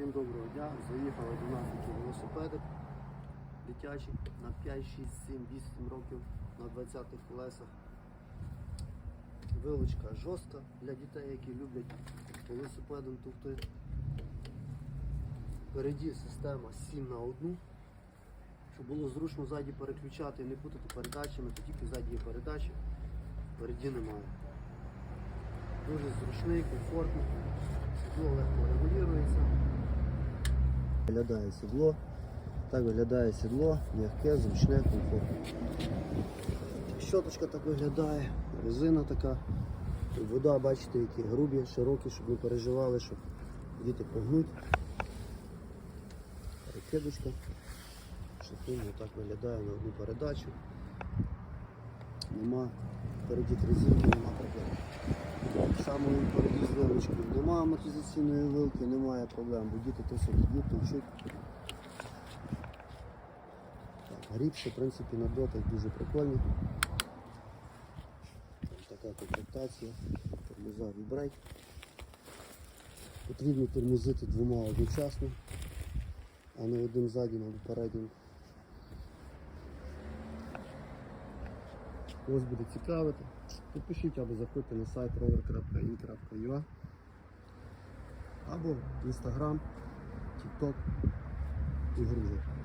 Всім доброго дня. Заїхали до нас такі велосипеди дитячі на 5, 6, 7, 8 років на 20-х колесах. Вилочка жорстка для дітей, які люблять велосипедом товкти. Впереді система 7 на 1. Щоб було зручно ззаді переключати і не путати передачами, то тільки ззаді є передачі, впереді немає. Дуже зручний, комфортний, легко регулюється. Виглядає сідло. Так виглядає сідло, м'яке, зручне, комфортне. Щоточка так виглядає, резина така. Вода, бачите, які грубі, широкі, щоб не переживали, щоб діти погнуть. Перекидочка. Шифун так виглядає на одну передачу. Нема впереді резинки, нема проблем. Так вилочкою нема амортизаційної вилки, немає проблем, бо діти то собі б'ють, товчуть. Грібші, в принципі, на дотик дуже прикольні. Ось така комплектація, тормоза вібрейк. Потрібно тормозити двома одночасно, а не один заднім або переднім. Когось буде цікавити. Підпишіть або заходьте на сайт rover.in.ua або Instagram, TikTok і Грузик.